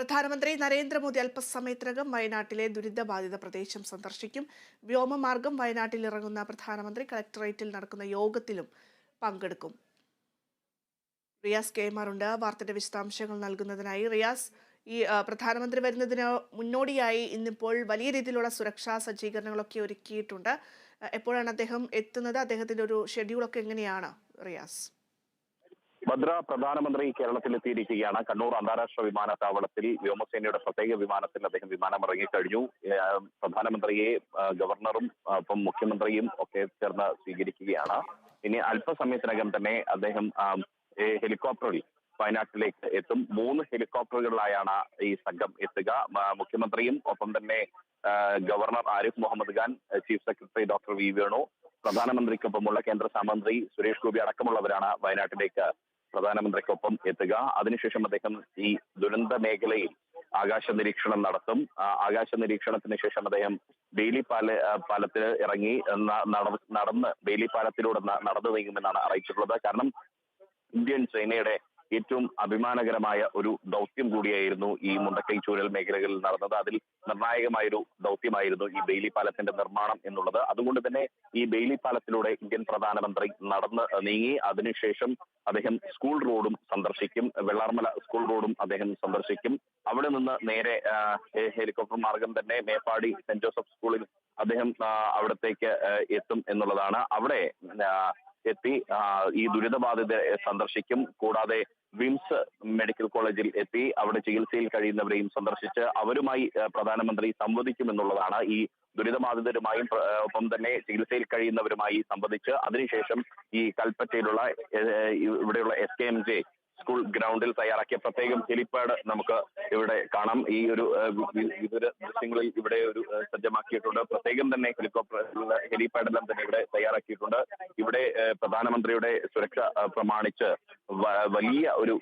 പ്രധാനമന്ത്രി നരേന്ദ്രമോദി അല്പസമയത്തിനകം വയനാട്ടിലെ ദുരിതബാധിത പ്രദേശം സന്ദർശിക്കും. വ്യോമമാർഗം വയനാട്ടിൽ ഇറങ്ങുന്ന പ്രധാനമന്ത്രി കളക്ടറേറ്റിൽ നടക്കുന്ന യോഗത്തിലും പങ്കെടുക്കും. റിയാസ് കെ. മാറുണ്ട് വാർത്തയുടെ വിശദാംശങ്ങൾ നൽകുന്നതിനായി റിയാസ് ഈ പ്രധാനമന്ത്രി വരുന്നതിന് മുന്നോടിയായി ഇന്നിപ്പോൾ വലിയ രീതിയിലുള്ള സുരക്ഷാ സജ്ജീകരണങ്ങളൊക്കെ ഒരുക്കിയിട്ടുണ്ട്. എപ്പോഴാണ് അദ്ദേഹം എത്തുന്നത്? അദ്ദേഹത്തിന്റെ ഒരു ഷെഡ്യൂളൊക്കെ എങ്ങനെയാണ് റിയാസ്? ഭദ്ര പ്രധാനമന്ത്രി കേരളത്തിലെത്തിയിരിക്കുകയാണ്. കണ്ണൂർ അന്താരാഷ്ട്ര വിമാനത്താവളത്തിൽ വ്യോമസേനയുടെ പ്രത്യേക വിമാനത്തിൽ അദ്ദേഹം വിമാനം ഇറങ്ങിക്കഴിഞ്ഞു പ്രധാനമന്ത്രിയെ ഗവർണറും ഒപ്പം മുഖ്യമന്ത്രിയും ഒക്കെ ചേർന്ന് സ്വീകരിക്കുകയാണ്. ഇനി അല്പസമയത്തിനകം തന്നെ അദ്ദേഹം ഹെലികോപ്റ്ററിൽ വയനാട്ടിലേക്ക് എത്തും. മൂന്ന് ഹെലികോപ്റ്ററുകളിലായാണ് ഈ സംഘം എത്തുക. മുഖ്യമന്ത്രിയും ഒപ്പം തന്നെ governor Arif Mohammed Khan chief secretary doctor V Venu പ്രധാനമന്ത്രിക്കൊപ്പമുള്ള കേന്ദ്ര സഹമന്ത്രി സുരേഷ് ഗോപി അടക്കമുള്ളവരാണ് വയനാട്ടിലേക്ക് പ്രധാനമന്ത്രിക്കൊപ്പം എത്തുക. അതിനുശേഷം അദ്ദേഹം ഈ ദുരന്ത മേഖലയിൽ ആകാശ നിരീക്ഷണം നടത്തും. ആകാശ നിരീക്ഷണത്തിന് ശേഷം അദ്ദേഹം ബേലി പാല പാലത്തിൽ ഇറങ്ങി നടന്ന് ബേലി പാലത്തിലൂടെ നടന്നു നീങ്ങുമെന്നാണ് അറിയിച്ചിട്ടുള്ളത്. കാരണം ഇന്ത്യൻ സേനയുടെ ഏറ്റവും അഭിമാനകരമായ ഒരു ദൗത്യം കൂടിയായിരുന്നു ഈ മുണ്ടക്കൈ ചൂരൽ മേഖലകളിൽ നടന്നത്. അതിൽ നിർണായകമായൊരു ദൗത്യമായിരുന്നു ഈ ബെയിലി പാലത്തിന്റെ നിർമ്മാണം എന്നുള്ളത്. അതുകൊണ്ട് തന്നെ ഈ ബെയിലി പാലത്തിലൂടെ ഇന്ത്യൻ പ്രധാനമന്ത്രി നടന്ന് നീങ്ങി. അതിനുശേഷം അദ്ദേഹം സ്കൂൾ റോഡും സന്ദർശിക്കും. വെള്ളാർമല സ്കൂൾ റോഡും അദ്ദേഹം സന്ദർശിക്കും. അവിടെ നിന്ന് നേരെ ഹെലികോപ്റ്റർ മാർഗം തന്നെ മേപ്പാടി സെന്റ് ജോസഫ് സ്കൂളിൽ അദ്ദേഹം അവിടത്തേക്ക് എത്തും എന്നുള്ളതാണ്. അവിടെ എത്തി. ഈ ദുരിതബാധിതരെ സന്ദർശിക്കും. കൂടാതെ വിംസ് മെഡിക്കൽ കോളേജിൽ എത്തി. അവിടെ ചികിത്സയിൽ കഴിയുന്നവരെയും സന്ദർശിച്ച് അവരുമായി പ്രധാനമന്ത്രി സംവദിക്കുമെന്നുള്ളതാണ് ഈ ദുരിതബാധിതരുമായും ഒപ്പം തന്നെ ചികിത്സയിൽ കഴിയുന്നവരുമായി സംവദിച്ച്. അതിനുശേഷം ഈ കൽപ്പറ്റയിലുള്ള ഇവിടെയുള്ള S K M J school ഗ്രൗണ്ടിൽ തയ്യാറാക്കിയ പ്രത്യേകം ഹെലിപാഡ് നമുക്ക് ഇവിടെ കാണാം. ഈ ഒരു വിദൂര ദൃശ്യങ്ങളിൽ ഇവിടെ ഒരു സജ്ജമാക്കിയിട്ടുണ്ട്. പ്രത്യേകം തന്നെ ഹെലികോപ്റ്റർ ഹെലിപാഡ് എല്ലാം തന്നെ ഇവിടെ തയ്യാറാക്കിയിട്ടുണ്ട്. ഇവിടെ പ്രധാനമന്ത്രിയുടെ സുരക്ഷ പ്രമാണിച്ച് വലിയ ഒരു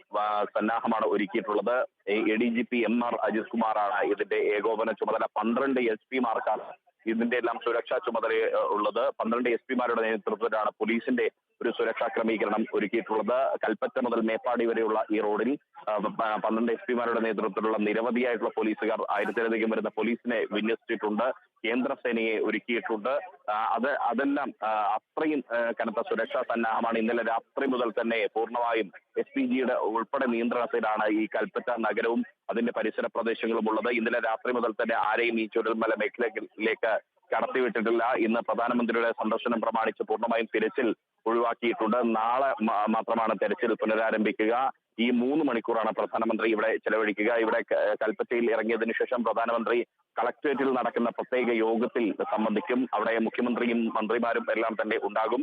സന്നാഹമാണ് ഒരുക്കിയിട്ടുള്ളത്. A D G P M R Ajith കുമാറാണ് ഇതിന്റെ ഏകോപന ചുമതല. പന്ത്രണ്ട് എസ് പിമാർക്കാണ് ഇതിന്റെ എല്ലാം സുരക്ഷാ ചുമതല ഉള്ളത്. പന്ത്രണ്ട് എസ് പിമാരുടെ നേതൃത്വത്തിലാണ് പോലീസിന്റെ ഒരു സുരക്ഷാ ക്രമീകരണം ഒരുക്കിയിട്ടുള്ളത്. കൽപ്പറ്റ മുതൽ മേപ്പാടി വരെയുള്ള ഈ റോഡിൽ പന്ത്രണ്ട് എസ് പിമാരുടെ നേതൃത്വത്തിലുള്ള നിരവധിയായിട്ടുള്ള പോലീസുകാർ ആയിരത്തിലധികം വരുന്ന പോലീസിനെ വിന്യസിച്ചിട്ടുണ്ട് കേന്ദ്ര സേനയെ ഒരുക്കിയിട്ടുണ്ട് അത് അതെല്ലാം അത്രയും കനത്ത സുരക്ഷാ സന്നാഹമാണ്. ഇന്നലെ രാത്രി മുതൽ തന്നെ പൂർണമായും എസ് പി ജിയുടെ ഉൾപ്പെടെ നിയന്ത്രണത്തിലാണ് ഈ കൽപ്പറ്റ നഗരവും അതിന്റെ പരിസര പ്രദേശങ്ങളും ഉള്ളത്. ഇന്നലെ രാത്രി മുതൽ തന്നെ ആരെയും ഈ ചുരൽമല മേഖലയിലേക്ക് കടത്തിവിട്ടിട്ടില്ല. ഇന്ന് പ്രധാനമന്ത്രിയുടെ സന്ദർശനം പ്രമാണിച്ച് പൂർണമായും തിരച്ചിൽ ഒഴിവാക്കിയിട്ടുണ്ട്. നാളെ മാത്രമാണ് തെരച്ചിൽ പുനരാരംഭിക്കുക. ഈ മൂന്ന് മണിക്കൂറാണ് പ്രധാനമന്ത്രി ഇവിടെ ചെലവഴിക്കുക. ഇവിടെ കൽപ്പറ്റയിൽ ഇറങ്ങിയതിനു ശേഷം പ്രധാനമന്ത്രി കളക്ടറേറ്റിൽ നടക്കുന്ന പ്രത്യേക യോഗത്തിൽ സംബന്ധിക്കും. അവിടെ മുഖ്യമന്ത്രിയും മന്ത്രിമാരും എല്ലാം തന്നെ ഉണ്ടാകും.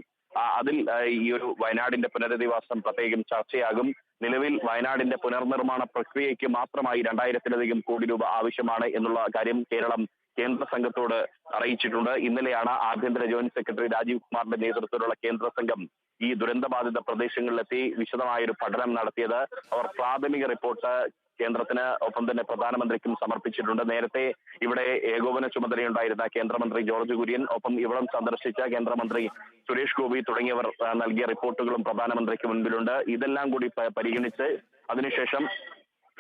അതിൽ ഈ ഒരു വയനാടിന്റെ പുനരധിവാസം പ്രത്യേകം ചർച്ചയാകും. നിലവിൽ വയനാടിന്റെ പുനർനിർമ്മാണ പ്രക്രിയയ്ക്ക് മാത്രമായി രണ്ടായിരത്തിലധികം കോടി രൂപ ആവശ്യമാണ് എന്നുള്ള കാര്യം കേരളം കേന്ദ്ര സംഘത്തോട് അറിയിച്ചിട്ടുണ്ട്. ഇന്നലെയാണ് ആഭ്യന്തര ജോയിന്റ് സെക്രട്ടറി രാജീവ് കുമാറിന്റെ നേതൃത്വത്തിലുള്ള കേന്ദ്ര സംഘം ഈ ദുരന്തബാധിത പ്രദേശങ്ങളിലെത്തി വിശദമായ ഒരു പഠനം നടത്തിയത്. അവർ പ്രാഥമിക റിപ്പോർട്ട് കേന്ദ്രത്തിന് ഒപ്പം തന്നെ പ്രധാനമന്ത്രിക്കും സമർപ്പിച്ചിട്ടുണ്ട്. നേരത്തെ ഇവിടെ ഏകോപന ചുമതലയുണ്ടായിരുന്ന കേന്ദ്രമന്ത്രി ജോർജ് കുര്യൻ ഒപ്പം ഇവിടം സന്ദർശിച്ച കേന്ദ്രമന്ത്രി സുരേഷ് ഗോപി തുടങ്ങിയവർ നൽകിയ റിപ്പോർട്ടുകളും പ്രധാനമന്ത്രിക്ക് മുൻപിലുണ്ട്. ഇതെല്ലാം കൂടി പരിഗണിച്ച് അതിനുശേഷം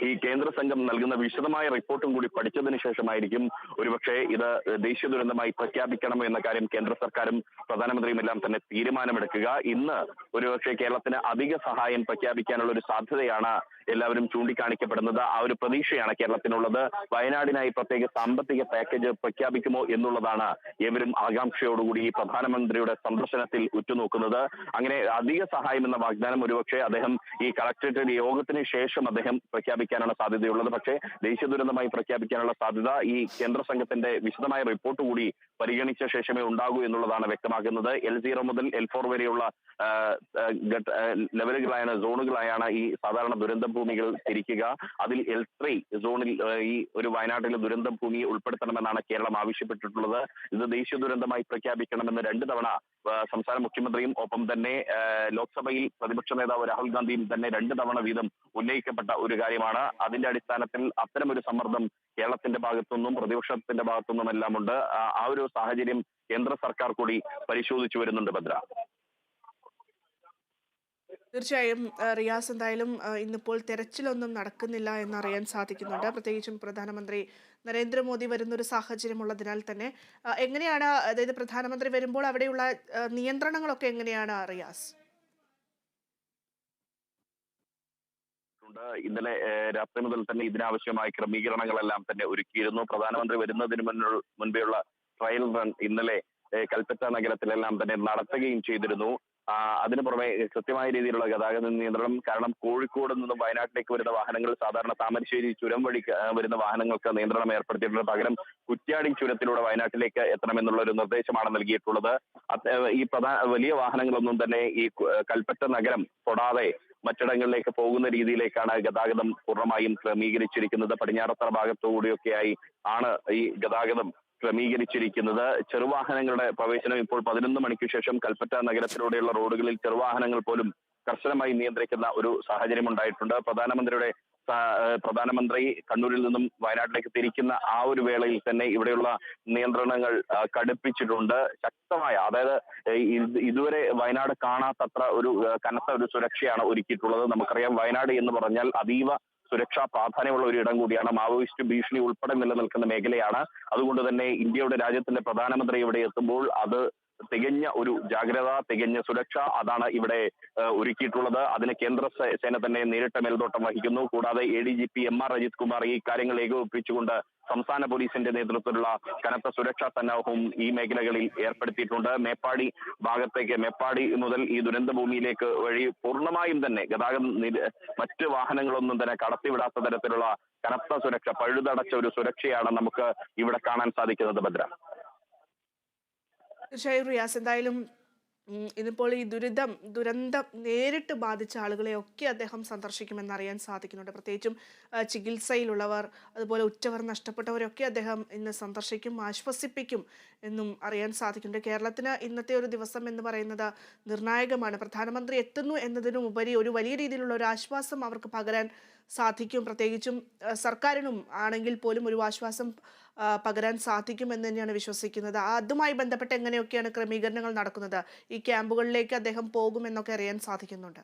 ഈ കേന്ദ്ര സംഘം നൽകുന്ന വിശദമായ റിപ്പോർട്ടും കൂടി പഠിച്ചതിന് ശേഷമായിരിക്കും ഒരുപക്ഷെ ഇത് ദേശീയ ദുരന്തമായി പ്രഖ്യാപിക്കണം എന്ന കാര്യം കേന്ദ്ര സർക്കാരും പ്രധാനമന്ത്രിയും എല്ലാം തന്നെ തീരുമാനമെടുക്കുക. ഇന്ന് ഒരുപക്ഷെ കേരളത്തിന് അധിക സഹായം പ്രഖ്യാപിക്കാനുള്ള ഒരു സാധ്യതയാണ് എല്ലാവരും ചൂണ്ടിക്കാണിക്കപ്പെടുന്നത്. ആ ഒരു പ്രതീക്ഷയാണ് കേരളത്തിനുള്ളത്. വയനാടിനായി പ്രത്യേക സാമ്പത്തിക പാക്കേജ് പ്രഖ്യാപിക്കുമോ എന്നുള്ളതാണ് ഏവരും ആകാംക്ഷയോടുകൂടി ഈ പ്രധാനമന്ത്രിയുടെ സന്ദർശനത്തിൽ ഉറ്റുനോക്കുന്നത്. അങ്ങനെ അധിക സഹായം എന്ന വാഗ്ദാനം ഒരുപക്ഷെ അദ്ദേഹം ഈ കളക്ടറേറ്റ് യോഗത്തിന് ശേഷം അദ്ദേഹം പ്രഖ്യാപിക്കാനാണ് സാധ്യതയുള്ളത്. പക്ഷേ ദേശീയ ദുരന്തമായി പ്രഖ്യാപിക്കാനുള്ള സാധ്യത ഈ കേന്ദ്ര സംഘത്തിന്റെ വിശദമായ റിപ്പോർട്ട് കൂടി പരിഗണിച്ച ശേഷമേ ഉണ്ടാകൂ എന്നുള്ളതാണ് വ്യക്തമാക്കുന്നത്. എൽ സീറോ മുതൽ എൽ ഫോർ വരെയുള്ള ലെവലുകളായാണ് സോണുകളായാണ് ഈ സാധാരണ ദുരന്ത ഭൂമികൾ തിരിക്കുക. അതിൽ എൽ ത്രീ സോണിൽ ഈ ഒരു വയനാട്ടിലെ ദുരന്ത ഭൂമി ഉൾപ്പെടുത്തണമെന്നാണ് കേരളം ആവശ്യപ്പെട്ടിട്ടുള്ളത്. ഇത് ദേശീയ ദുരന്തമായി പ്രഖ്യാപിക്കണമെന്ന് രണ്ട് തവണ സംസ്ഥാന മുഖ്യമന്ത്രിയും ഒപ്പം തന്നെ ലോക്സഭയിൽ പ്രതിപക്ഷ നേതാവ് രാഹുൽ ഗാന്ധിയും തന്നെ രണ്ട് തവണ വീതം ഉന്നയിക്കപ്പെട്ട ഒരു കാര്യമാണ്. അതിന്റെ അടിസ്ഥാനത്തിൽ അത്തരം ഒരു സമ്മർദ്ദം കേരളത്തിന്റെ ഭാഗത്തുനിന്നും പ്രതിപക്ഷത്തിന്റെ ഭാഗത്തുനിന്നും എല്ലാം ഉണ്ട് ആ ഒരു സാഹചര്യം കേന്ദ്ര സർക്കാർ കൂടി പരിശോധിച്ചു വരുന്നുണ്ട് ഭദ്ര. തീർച്ചയായും റിയാസ് എന്തായാലും ഇന്നിപ്പോൾ തെരച്ചിലൊന്നും നടക്കുന്നില്ല എന്നറിയാൻ സാധിക്കുന്നുണ്ട്. പ്രത്യേകിച്ചും പ്രധാനമന്ത്രി നരേന്ദ്രമോദി വരുന്നൊരു സാഹചര്യമുള്ളതിനാൽ തന്നെ. എങ്ങനെയാണ് അതായത് പ്രധാനമന്ത്രി വരുമ്പോൾ അവിടെയുള്ള നിയന്ത്രണങ്ങളൊക്കെ എങ്ങനെയാണ് റിയാസ്? ഇന്നലെ രാത്രി മുതൽ തന്നെ ഇതിനാവശ്യമായ ക്രമീകരണങ്ങളെല്ലാം തന്നെ ഒരുക്കിയിരുന്നു. പ്രധാനമന്ത്രി വരുന്നതിന് മുൻപെയുള്ള ട്രയൽ റൺ ഇന്നലെ കൽപ്പറ്റ നഗരത്തിലെല്ലാം തന്നെ നടത്തുകയും ചെയ്തിരുന്നു. അതിനു പുറമെ കൃത്യമായ രീതിയിലുള്ള ഗതാഗത നിയന്ത്രണം കാരണം കോഴിക്കോട് നിന്നും വയനാട്ടിലേക്ക് വരുന്ന വാഹനങ്ങൾ സാധാരണ താമരശ്ശേരി ചുരം വഴി വരുന്ന വാഹനങ്ങൾക്ക് നിയന്ത്രണം ഏർപ്പെടുത്തിയിട്ടുണ്ട്. പകരം കുറ്റ്യാടി ചുരത്തിലൂടെ വയനാട്ടിലേക്ക് എത്തണമെന്നുള്ള ഒരു നിർദ്ദേശമാണ് നൽകിയിട്ടുള്ളത്. ഈ പ്രധാന വലിയ വാഹനങ്ങളൊന്നും തന്നെ ഈ കൽപ്പറ്റ നഗരം തൊടാതെ മറ്റിടങ്ങളിലേക്ക് പോകുന്ന രീതിയിലേക്കാണ് ഗതാഗതം പൂർണമായും ക്രമീകരിച്ചിരിക്കുന്നത്. പടിഞ്ഞാറത്തറ ഭാഗത്തുകൂടിയൊക്കെയായി ആണ് ഈ ഗതാഗതം ക്രമീകരിച്ചിരിക്കുന്നത്. ചെറുവാഹനങ്ങളുടെ പ്രവേശനം ഇപ്പോൾ പതിനൊന്ന് മണിക്ക് ശേഷം കൽപ്പറ്റ നഗരത്തിലൂടെയുള്ള റോഡുകളിൽ ചെറുവാഹനങ്ങൾ പോലും കർശനമായി നിയന്ത്രിക്കുന്ന ഒരു സാഹചര്യം ഉണ്ടായിട്ടുണ്ട് പ്രധാനമന്ത്രിയുടെ പ്രധാനമന്ത്രി കണ്ണൂരിൽ നിന്നും വയനാട്ടിലേക്ക് തിരിക്കുന്ന ആ ഒരു വേളയിൽ തന്നെ ഇവിടെയുള്ള നിയന്ത്രണങ്ങൾ കടുപ്പിച്ചിട്ടുണ്ട്. ശക്തമായ അതായത് ഇതുവരെ വയനാട് കാണാത്തത്ര ഒരു കനത്ത ഒരു സുരക്ഷയാണ് ഒരുക്കിയിട്ടുള്ളത്. നമുക്കറിയാം വയനാട് എന്ന് പറഞ്ഞാൽ അതീവ സുരക്ഷാ പ്രാധാന്യമുള്ള ഒരു ഇടം കൂടിയാണ്. മാവോയിസ്റ്റ് ഭീഷണി ഉൾപ്പെടെ നിലനിൽക്കുന്ന മേഖലയാണ്. അതുകൊണ്ട് തന്നെ ഇന്ത്യയുടെ രാജ്യത്തിന്റെ പ്രധാനമന്ത്രി ഇവിടെ എത്തുമ്പോൾ അത് തികഞ്ഞ ഒരു ജാഗ്രത തികഞ്ഞ സുരക്ഷ അതാണ് ഇവിടെ ഒരുക്കിയിട്ടുള്ളത്. അതിന് കേന്ദ്ര സേന തന്നെ നേരിട്ട് മേൽനോട്ടം വഹിക്കുന്നു. കൂടാതെ A D G P M R Ajith Kumar ഈ കാര്യങ്ങൾ ഏകോപിപ്പിച്ചുകൊണ്ട് സംസ്ഥാന പോലീസിന്റെ നേതൃത്വത്തിലുള്ള കനത്ത സുരക്ഷാ സന്നാഹവും ഈ മേഖലകളിൽ ഏർപ്പെടുത്തിയിട്ടുണ്ട്. മേപ്പാടി ഭാഗത്തേക്ക് മേപ്പാടി മുതൽ ഈ ദുരന്ത ഭൂമിയിലേക്ക് വഴി പൂർണമായും തന്നെ ഗതാഗതം മറ്റ് വാഹനങ്ങളൊന്നും തന്നെ കടത്തിവിടാത്ത തരത്തിലുള്ള കനത്ത സുരക്ഷ പഴുതടച്ച ഒരു സുരക്ഷയാണ് നമുക്ക് ഇവിടെ കാണാൻ സാധിക്കുന്നത് ഭദ്ര. തീർച്ചയായും റിയാസ്. എന്തായാലും ഇതിപ്പോൾ ഈ ദുരിതം ദുരന്തം നേരിട്ട് ബാധിച്ച ആളുകളെയൊക്കെ അദ്ദേഹം സന്ദർശിക്കുമെന്ന് അറിയാൻ സാധിക്കുന്നുണ്ട്. പ്രത്യേകിച്ചും ചികിത്സയിലുള്ളവർ അതുപോലെ ഉറ്റവർ നഷ്ടപ്പെട്ടവരൊക്കെ അദ്ദേഹം ഇന്ന് സന്ദർശിക്കും ആശ്വസിപ്പിക്കും എന്നും അറിയാൻ സാധിക്കുന്നുണ്ട്. കേരളത്തിന് ഇന്നത്തെ ഒരു ദിവസം എന്ന് പറയുന്നത് നിർണായകമാണ്. പ്രധാനമന്ത്രി എത്തുന്നു എന്നതിനും ഉപരി ഒരു വലിയ രീതിയിലുള്ള ഒരു ആശ്വാസം അവർക്ക് പകരാൻ സാധിക്കും. പ്രത്യേകിച്ചും സർക്കാരിനും ആണെങ്കിൽ പോലും ഒരു ആശ്വാസം പകരാൻ സാധിക്കുമെന്ന് തന്നെയാണ് വിശ്വസിക്കുന്നത്. അതുമായി ബന്ധപ്പെട്ട് എങ്ങനെയൊക്കെയാണ് ക്രമീകരണങ്ങൾ നടക്കുന്നത്? ഈ ക്യാമ്പുകളിലേക്ക് അദ്ദേഹം പോകുമെന്നൊക്കെ അറിയാൻ സാധിക്കുന്നുണ്ട്.